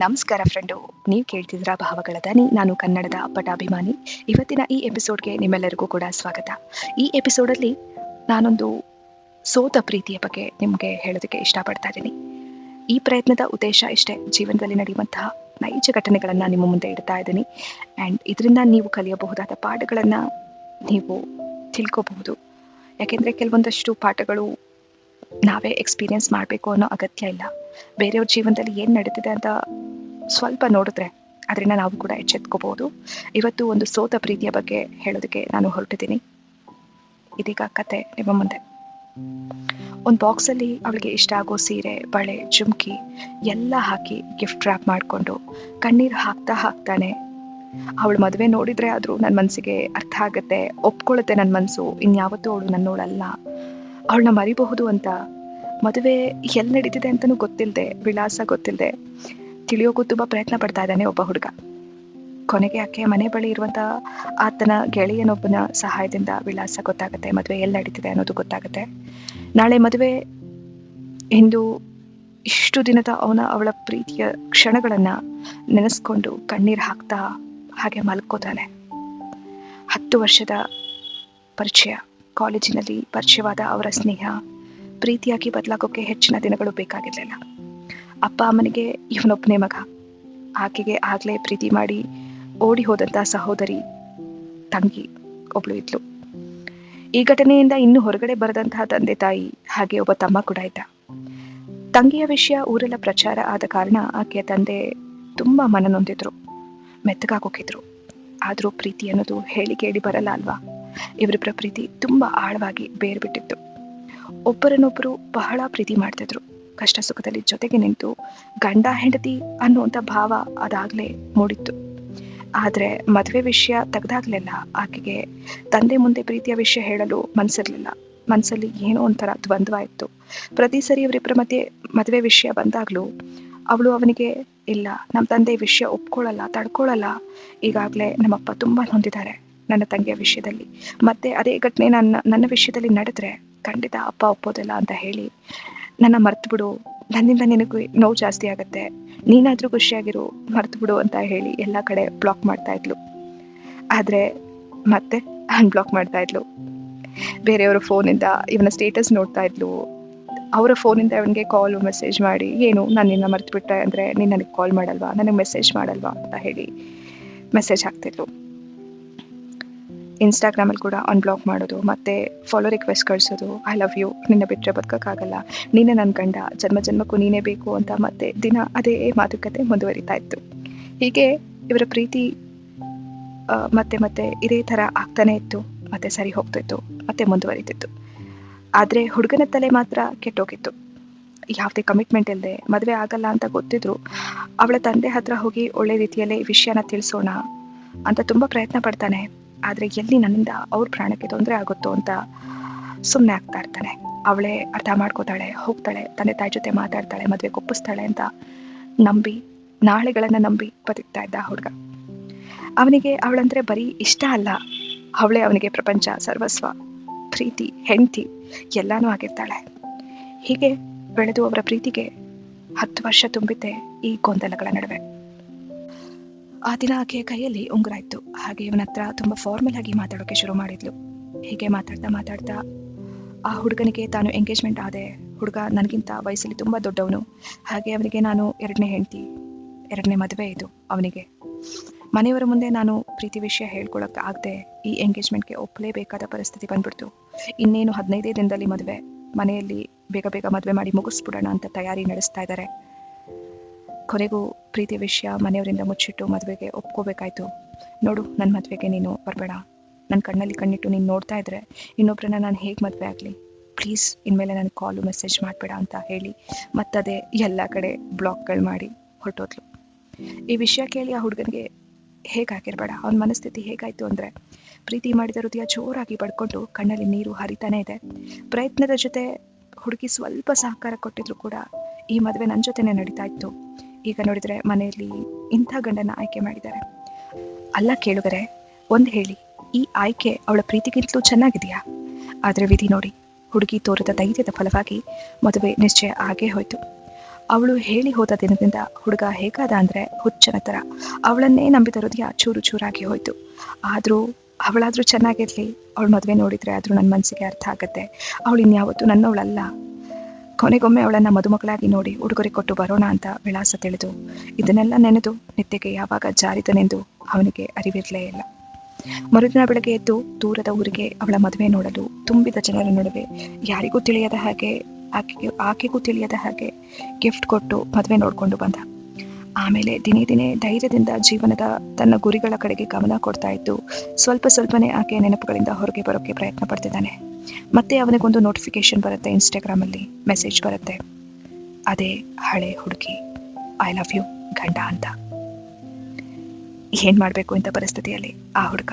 ನಮಸ್ಕಾರ ಫ್ರೆಂಡು. ನೀವು ಕೇಳ್ತಿದ್ರ ಭಾವಗಳ ದನಿ ನಾನು ಕನ್ನಡದ ಪಟಾಭಿಮಾನಿ. ಇವತ್ತಿನ ಈ ಎಪಿಸೋಡ್ಗೆ ನಿಮ್ಮೆಲ್ಲರಿಗೂ ಕೂಡ ಸ್ವಾಗತ. ಈ ಎಪಿಸೋಡಲ್ಲಿ ನಾನೊಂದು ಸೋತ ಪ್ರೀತಿಯ ಬಗ್ಗೆ ನಿಮಗೆ ಹೇಳೋದಕ್ಕೆ ಇಷ್ಟಪಡ್ತಾ ಇದ್ದೀನಿ. ಈ ಪ್ರಯತ್ನದ ಉದ್ದೇಶ ಇಷ್ಟೇ. ಜೀವನದಲ್ಲಿ ನಡೆಯುವಂತಹ ನೈಜ ಘಟನೆಗಳನ್ನು ನಿಮ್ಮ ಮುಂದೆ ಇಡ್ತಾ ಇದ್ದೀನಿ. ಆ್ಯಂಡ್ ಇದರಿಂದ ನೀವು ಕಲಿಯಬಹುದಾದ ಪಾಠಗಳನ್ನು ನೀವು ತಿಳ್ಕೋಬಹುದು. ಯಾಕೆಂದರೆ ಕೆಲವೊಂದಷ್ಟು ಪಾಠಗಳು ನಾವೇ ಎಕ್ಸ್ಪೀರಿಯನ್ಸ್ ಮಾಡಬೇಕು ಅನ್ನೋ ಅಗತ್ಯ ಇಲ್ಲ. ಬೇರೆಯವ್ರ ಜೀವನದಲ್ಲಿ ಏನು ನಡೀತಿದೆ ಅಂತ ಸ್ವಲ್ಪ ನೋಡಿದ್ರೆ ಅದರಿಂದ ನಾವು ಕೂಡ ಎಚ್ಚೆತ್ಕೋಬಹುದು ಇವತ್ತು ಒಂದು ಸೋತ ಪ್ರೀತಿಯ ಬಗ್ಗೆ ಹೇಳೋದಕ್ಕೆ ನಾನು ಹೊರಟಿದ್ದೀನಿ. ಇದೀಗ ಕತೆ ನಿಮ್ಮ ಮುಂದೆ. ಒಂದು ಬಾಕ್ಸಲ್ಲಿ ಅವಳಿಗೆ ಇಷ್ಟ ಆಗೋ ಸೀರೆ, ಬಳೆ, ಜುಮ್ಕಿ ಎಲ್ಲ ಹಾಕಿ ಗಿಫ್ಟ್ ರ್ಯಾಪ್ ಮಾಡಿಕೊಂಡು ಕಣ್ಣೀರು ಹಾಕ್ತಾ ಹಾಕ್ತಾನೆ. ಅವಳ ಮದುವೆ ನೋಡಿದ್ರೆ ಆದರೂ ನನ್ನ ಮನಸ್ಸಿಗೆ ಅರ್ಥ ಆಗುತ್ತೆ ಒಪ್ಕೊಳ್ಳುತ್ತೆ ನನ್ನ ಮನಸ್ಸು ಇನ್ಯಾವತ್ತೂ ಅವಳು ನನ್ನೋಳಲ್ಲ. ಅವಳನ್ನ ಮರಿಬಹುದು ಅಂತ ಮದುವೆ ಎಲ್ಲಿ ನಡೀತಿದೆ ಅಂತಲೂ ಗೊತ್ತಿಲ್ಲದೆ ವಿಳಾಸ ಗೊತ್ತಿಲ್ಲದೆ ತಿಳಿಯೋಕ್ಕೂ ತುಂಬಾ ಪ್ರಯತ್ನ ಪಡ್ತಾ ಇದ್ದಾನೆ ಒಬ್ಬ ಹುಡುಗ. ಕೊನೆಗೆ ಆಕೆ ಮನೆ ಬಳಿ ಇರುವಂತ ಆತನ ಗೆಳೆಯನೊಬ್ಬನ ಸಹಾಯದಿಂದ ವಿಳಾಸ ಗೊತ್ತಾಗುತ್ತೆ, ಮದುವೆ ಎಲ್ಲಿ ನಡೀತಿದೆ ಅನ್ನೋದು ಗೊತ್ತಾಗುತ್ತೆ. ನಾಳೆ ಮದುವೆ ಇಂದು ಇಷ್ಟು ದಿನದ ಅವನ, ಅವಳ ಪ್ರೀತಿಯ ಕ್ಷಣಗಳನ್ನ ನೆನೆಸ್ಕೊಂಡು ಕಣ್ಣೀರು ಹಾಕ್ತಾ ಹಾಗೆ ಮಲ್ಕೋತಾನೆ. ಹತ್ತು ವರ್ಷದ ಪರಿಚಯ, ಕಾಲೇಜಿನಲ್ಲಿ ಪರಿಚಯವಾದ ಅವರ ಸ್ನೇಹ ಪ್ರೀತಿಯಾಗಿ ಬದಲಾಗೋಕೆ ಹೆಚ್ಚಿನ ದಿನಗಳು ಬೇಕಾಗಿರಲಿಲ್ಲ. ಅಪ್ಪ ಅಮ್ಮನಿಗೆ ಇವನೊಬ್ಬನೇ ಮಗ. ಆಕೆಗೆ ಆಗ್ಲೇ ಪ್ರೀತಿ ಮಾಡಿ ಓಡಿ ಹೋದಂಥ ಸಹೋದರಿ ತಂಗಿ ಒಬ್ಳು ಇದ್ಲು. ಈ ಘಟನೆಯಿಂದ ಇನ್ನು ಹೊರಗಡೆ ಬರದಂತಹ ತಂದೆ ತಾಯಿ ಹಾಗೆ ಒಬ್ಬ ತಮ್ಮ ಕೂಡ ಇದ್ದ. ತಂಗಿಯ ವಿಷಯ ಊರೆಲ್ಲ ಪ್ರಚಾರ ಆದ ಕಾರಣ ಆಕೆಯ ತಂದೆ ತುಂಬಾ ಮನನೊಂದಿದ್ರು ಮೆತ್ತಗಾಕೋಕಿದ್ರು ಆದರೂ ಪ್ರೀತಿ ಅನ್ನೋದು ಹೇಳಿ ಕೇಳಿ ಬರಲ್ಲ ಅಲ್ವಾ? ಇವರಿಬ್ಬರ ಪ್ರೀತಿ ತುಂಬಾ ಆಳವಾಗಿ ಬೇರ್ಬಿಟ್ಟಿತ್ತು. ಒಬ್ಬರನ್ನೊಬ್ಬರು ಬಹಳ ಪ್ರೀತಿ ಮಾಡ್ತಿದ್ರು. ಕಷ್ಟ ಸುಖದಲ್ಲಿ ಜೊತೆಗೆ ನಿಂತು ಗಂಡ, ಹೆಂಡತಿ ಅನ್ನುವಂಥ ಭಾವ ಅದಾಗ್ಲೇ ಮೂಡಿತ್ತು. ಆದರೆ ಮದುವೆ ವಿಷಯ ತೆಗ್ದಾಗ್ಲೆಲ್ಲ ಆಕೆಗೆ ತಂದೆ ಮುಂದೆ ಪ್ರೀತಿಯ ವಿಷಯ ಹೇಳಲು ಮನಸ್ಸಿರಲಿಲ್ಲ ಮನಸ್ಸಲ್ಲಿ ಏನೋ ಒಂಥರ ದ್ವಂದ್ವ ಇತ್ತು. ಪ್ರತಿ ಸರಿ ಅವರಿಬ್ಬರ ಮಧ್ಯೆ ಮದುವೆ ವಿಷಯ ಬಂದಾಗ್ಲೂ ಅವಳು ಅವನಿಗೆ, ಇಲ್ಲ ನಮ್ಮ ತಂದೆ ವಿಷಯ ಒಪ್ಕೊಳ್ಳಲ್ಲ ತಡ್ಕೊಳ್ಳಲ್ಲ ಈಗಾಗಲೇ ನಮ್ಮಪ್ಪ ತುಂಬಾ ಹೊಂದಿದ್ದಾರೆ ನನ್ನ ತಂಗಿಯ ವಿಷಯದಲ್ಲಿ. ಮತ್ತೆ ಅದೇ ಘಟನೆ ನನ್ನ ನನ್ನ ವಿಷಯದಲ್ಲಿ ನಡೆದ್ರೆ ಖಂಡಿತ ಅಪ್ಪ ಒಪ್ಪೋದಿಲ್ಲ ಅಂತ ಹೇಳಿ ನನ್ನ ಮರ್ತು ಬಿಡು ನನ್ನಿಂದ ನಿನಗೆ ನೋವು ಜಾಸ್ತಿ ಆಗತ್ತೆ. ನೀನಾದ್ರೂ ಖುಷಿಯಾಗಿರು ಮರ್ತು ಬಿಡು ಅಂತ ಹೇಳಿ ಎಲ್ಲ ಕಡೆ ಬ್ಲಾಕ್ ಮಾಡ್ತಾ ಇದ್ಲು. ಆದ್ರೆ ಮತ್ತೆ ಅನ್ಬ್ಲಾಕ್ ಮಾಡ್ತಾ ಇದ್ಲು. ಬೇರೆಯವರ ಫೋನಿಂದ ಇವನ ಸ್ಟೇಟಸ್ ನೋಡ್ತಾ ಇದ್ಲು. ಅವರ ಫೋನಿಂದ ಅವನಿಗೆ ಕಾಲ್ ಮೆಸೇಜ್ ಮಾಡಿ, ಏನು ನಾನು ನಿನ್ನ ಮರ್ತು ಬಿಟ್ಟೆ ಅಂದ್ರೆ ನೀನು ನನಗೆ ಕಾಲ್ ಮಾಡಲ್ವಾ? ನನಗೆ ಮೆಸೇಜ್ ಮಾಡಲ್ವಾ? ಅಂತ ಹೇಳಿ ಮೆಸೇಜ್ ಹಾಕ್ತಿದ್ಲು. ಇನ್ಸ್ಟಾಗ್ರಾಮಲ್ಲಿ ಕೂಡ ಅನ್ಬ್ಲಾಕ್ ಮಾಡೋದು, ಮತ್ತೆ ಫಾಲೋ ರಿಕ್ವೆಸ್ಟ್ ಕಳಿಸೋದು ಐ ಲವ್ ಯು ನಿನ್ನ ಬಿಟ್ಟರೆ ಬದುಕೋಕ್ಕಾಗಲ್ಲ. ನೀನೇ ನನ್ನ ಗಂಡ, ಜನ್ಮ ಜನ್ಮಕ್ಕೂ ನೀನೇ ಬೇಕು ಅಂತ ಮತ್ತೆ ದಿನ ಅದೇ ಮಾತುಕತೆ ಮುಂದುವರಿತಾ ಇತ್ತು. ಹೀಗೆ ಇವರ ಪ್ರೀತಿ ಮತ್ತೆ ಮತ್ತೆ ಇದೇ ಥರ ಆಗ್ತಾನೆ ಇತ್ತು, ಮತ್ತೆ ಸರಿ ಹೋಗ್ತಿತ್ತು, ಮತ್ತೆ ಮುಂದುವರಿತಿತ್ತು. ಆದರೆ ಹುಡುಗನ ತಲೆ ಮಾತ್ರ ಕೆಟ್ಟೋಗಿತ್ತು. ಯಾವುದೇ ಕಮಿಟ್ಮೆಂಟ್ ಇಲ್ಲದೆ ಮದುವೆ ಆಗಲ್ಲ ಅಂತ ಗೊತ್ತಿದ್ರು, ಅವಳ ತಂದೆ ಹತ್ರ ಹೋಗಿ ಒಳ್ಳೆ ರೀತಿಯಲ್ಲಿ ವಿಷಯನ ತಿಳಿಸೋಣ ಅಂತ ತುಂಬ ಪ್ರಯತ್ನ ಪಡ್ತಾನೆ. ಆದರೆ ಎಲ್ಲಿ ನನ್ನಿಂದ ಅವ್ರ ಪ್ರಾಣಕ್ಕೆ ತೊಂದರೆ ಆಗುತ್ತೋ ಅಂತ ಸುಮ್ಮನೆ ಆಗ್ತಾ ಇರ್ತಾನೆ. ಅವಳೇ ಅರ್ಥ ಮಾಡ್ಕೋತಾಳೆ, ಹೋಗ್ತಾಳೆ, ತಂದೆ ತಾಯಿ ಜೊತೆ ಮಾತಾಡ್ತಾಳೆ, ಮದುವೆ ಒಪ್ಪಿಸ್ತಾಳೆ ಅಂತ ನಂಬಿ, ನಾಳೆಗಳನ್ನ ನಂಬಿ ಬದುಕ್ತಾ ಇದ್ದ ಹುಡುಗ. ಅವನಿಗೆ ಅವಳಂದ್ರೆ ಬರೀ ಇಷ್ಟ ಅಲ್ಲ. ಅವಳೇ ಅವನಿಗೆ ಪ್ರಪಂಚ, ಸರ್ವಸ್ವ, ಪ್ರೀತಿ, ಹೆಂಡತಿ ಎಲ್ಲಾನು ಆಗಿರ್ತಾಳೆ. ಹೀಗೆ ಬೆಳೆದು ಅವರ ಪ್ರೀತಿಗೆ ಹತ್ತು ವರ್ಷ ತುಂಬಿದ್ದೆ ಈ ಗೊಂದಲಗಳ ನಡುವೆ. ಆ ದಿನ ಆಕೆಯ ಕೈಯಲ್ಲಿ ಉಂಗುರ ಇತ್ತು ಹಾಗೆ ಇವನ ಹತ್ರ ತುಂಬಾ ಫಾರ್ಮಲ್ ಆಗಿ ಮಾತಾಡೋಕೆ ಶುರು ಮಾಡಿದ್ಲು. ಹೀಗೆ ಮಾತಾಡ್ತಾ ಮಾತಾಡ್ತಾ ಆ ಹುಡುಗನಿಗೆ ತಾನು ಎಂಗೇಜ್ಮೆಂಟ್ ಆದೆ. ಹುಡುಗ ನನಗಿಂತ ವಯಸ್ಸಲ್ಲಿ ತುಂಬಾ ದೊಡ್ಡವನು. ಹಾಗೆ ಅವನಿಗೆ ನಾನು ಎರಡನೇ ಹೆಂಡತಿ, ಎರಡನೇ ಮದುವೆ ಇದು ಅವನಿಗೆ. ಮನೆಯವರ ಮುಂದೆ ನಾನು ಪ್ರೀತಿ ವಿಷಯ ಹೇಳ್ಕೊಳಕ್ಕೆ ಆಗದೆ ಈ ಎಂಗೇಜ್ಮೆಂಟ್ಗೆ ಒಪ್ಪಲೇಬೇಕಾದ ಪರಿಸ್ಥಿತಿ ಬಂದ್ಬಿಡ್ತು. ಇನ್ನೇನು ಹದಿನೈದೇ ದಿನದಲ್ಲಿ ಮದುವೆ. ಮನೆಯಲ್ಲಿ ಬೇಗ ಬೇಗ ಮದುವೆ ಮಾಡಿ ಮುಗಿಸ್ಬಿಡೋಣ ಅಂತ ತಯಾರಿ ನಡೆಸ್ತಾ ಇದ್ದಾರೆ. ಕೊನೆಗೂ ಪ್ರೀತಿ ವಿಷಯ ಮನೆಯವರಿಂದ ಮುಚ್ಚಿಟ್ಟು ಮದುವೆಗೆ ಒಪ್ಕೋಬೇಕಾಯ್ತು. ನೋಡು ನನ್ನ ಮದುವೆಗೆ ನೀನು ಬರಬೇಡ. ನನ್ನ ಕಣ್ಣಲ್ಲಿ ಕಣ್ಣಿಟ್ಟು ನೀನು ನೋಡ್ತಾ ಇದ್ರೆ ಇನ್ನೊಬ್ಬರನ್ನ ನಾನು ಹೇಗೆ ಮದುವೆ ಆಗಲಿ? ಪ್ಲೀಸ್, ಇನ್ಮೇಲೆ ನನಗೆ ಕಾಲು ಮೆಸೇಜ್ ಮಾಡಬೇಡ ಅಂತ ಹೇಳಿ ಮತ್ತದೇ ಎಲ್ಲ ಕಡೆ ಬ್ಲಾಕ್ಗಳು ಮಾಡಿ ಹೊರಟೋದ್ಲು. ಈ ವಿಷಯ ಕೇಳಿ ಆ ಹುಡುಗನಿಗೆ ಹೇಗಾಗಿರ್ಬೇಡ? ಅವನ ಮನಸ್ಥಿತಿ ಹೇಗಾಯ್ತು ಅಂದರೆ ಪ್ರೀತಿ ಮಾಡಿದ ಹೃದಯ ಜೋರಾಗಿ ಪಡ್ಕೊಂಡು ಕಣ್ಣಲ್ಲಿ ನೀರು ಹರಿತಾನೆ ಇದೆ. ಪ್ರಯತ್ನದ ಜೊತೆ ಹುಡುಗಿ ಸ್ವಲ್ಪ ಸಹಕಾರ ಕೊಟ್ಟಿದ್ರು ಕೂಡ ಈ ಮದುವೆ ನನ್ನ ಜೊತೆನೇ ನಡೀತಾ ಇತ್ತು. ಈಗ ನೋಡಿದ್ರೆ ಮನೆಯಲ್ಲಿ ಇಂಥ ಗಂಡನ ಆಯ್ಕೆ ಮಾಡಿದ್ದಾರೆ. ಅಲ್ಲ ಕೇಳುಗರೆ, ಒಂದು ಹೇಳಿ, ಈ ಆಯ್ಕೆ ಅವಳ ಪ್ರೀತಿಗಿಂತಲೂ ಚೆನ್ನಾಗಿದೆಯಾ? ಆದರೆ ವಿಧಿ ನೋಡಿ, ಹುಡುಗಿ ತೋರಿದ ಧೈರ್ಯದ ಫಲವಾಗಿ ಮದುವೆ ನಿಶ್ಚಯ ಆಗೇ ಹೋಯ್ತು. ಅವಳು ಹೇಳಿ ಹೋದ ದಿನದಿಂದ ಹುಡುಗ ಹೇಗಾದ ಅಂದ್ರೆ ಹುಚ್ಚನ ಥರ ಅವಳನ್ನೇ ನಂಬಿದ ಹೃದಯ ಚೂರು ಚೂರಾಗಿ ಹೋಯ್ತು. ಆದರೂ ಅವಳಾದ್ರೂ ಚೆನ್ನಾಗಿರ್ಲಿ, ಅವಳ ಮದುವೆ ನೋಡಿದ್ರೆ ಆದ್ರೂ ನನ್ನ ಮನಸ್ಸಿಗೆ ಅರ್ಥ ಆಗತ್ತೆ. ಅವಳು ಇನ್ಯಾವತ್ತೂ ನನ್ನವಳಲ್ಲ. ಕೊನೆಗೊಮ್ಮೆ ಅವಳನ್ನ ಮದುಮಗಳಾಗಿ ನೋಡಿ ಉಡುಗೊರೆ ಕೊಟ್ಟು ಬರೋಣ ಅಂತ ವಿಳಾಸ ತಿಳಿದು ಇದನ್ನೆಲ್ಲ ನೆನೆದು ನಿತ್ಯಕ್ಕೆ ಯಾವಾಗ ಜಾರಿದನೆಂದು ಅವನಿಗೆ ಅರಿವಿರಲೇ ಇಲ್ಲ. ಮರುದಿನ ಬೆಳಗ್ಗೆ ಎದ್ದು ದೂರದ ಊರಿಗೆ ಅವಳ ಮದುವೆ ನೋಡಲು ತುಂಬಿದ ಜನರ ನಡುವೆ ಯಾರಿಗೂ ತಿಳಿಯದ ಹಾಗೆ ಆಕೆಗೆ, ಆಕೆಗೂ ತಿಳಿಯದ ಹಾಗೆ ಗಿಫ್ಟ್ ಕೊಟ್ಟು ಮದುವೆ ನೋಡಿಕೊಂಡು ಬಂದ. ಆಮೇಲೆ ದಿನೇ ದಿನೇ ಧೈರ್ಯದಿಂದ ಜೀವನದ ತನ್ನ ಗುರಿಗಳ ಕಡೆಗೆ ಗಮನ ಕೊಡ್ತಾ ಇದ್ದು ಸ್ವಲ್ಪ ಸ್ವಲ್ಪನೇ ಆಕೆಯ ನೆನಪುಗಳಿಂದ ಹೊರಗೆ ಬರೋಕ್ಕೆ ಪ್ರಯತ್ನ ಪಡ್ತಿದ್ದಾನೆ. ಮತ್ತೆ ಅವನಿಗೊಂದು ನೋಟಿಫಿಕೇಶನ್ ಬರುತ್ತೆ ಇನ್ಸ್ಟಾಗ್ರಾಮಲ್ಲಿ ಮೆಸೇಜ್ ಬರುತ್ತೆ. ಅದೇ ಹಳೆ ಹುಡುಗಿ ಐ ಲವ್ ಯು ಗಂಡ ಅಂತ. ಏನು ಮಾಡಬೇಕು ಇಂಥ ಪರಿಸ್ಥಿತಿಯಲ್ಲಿ ಆ ಹುಡುಗ?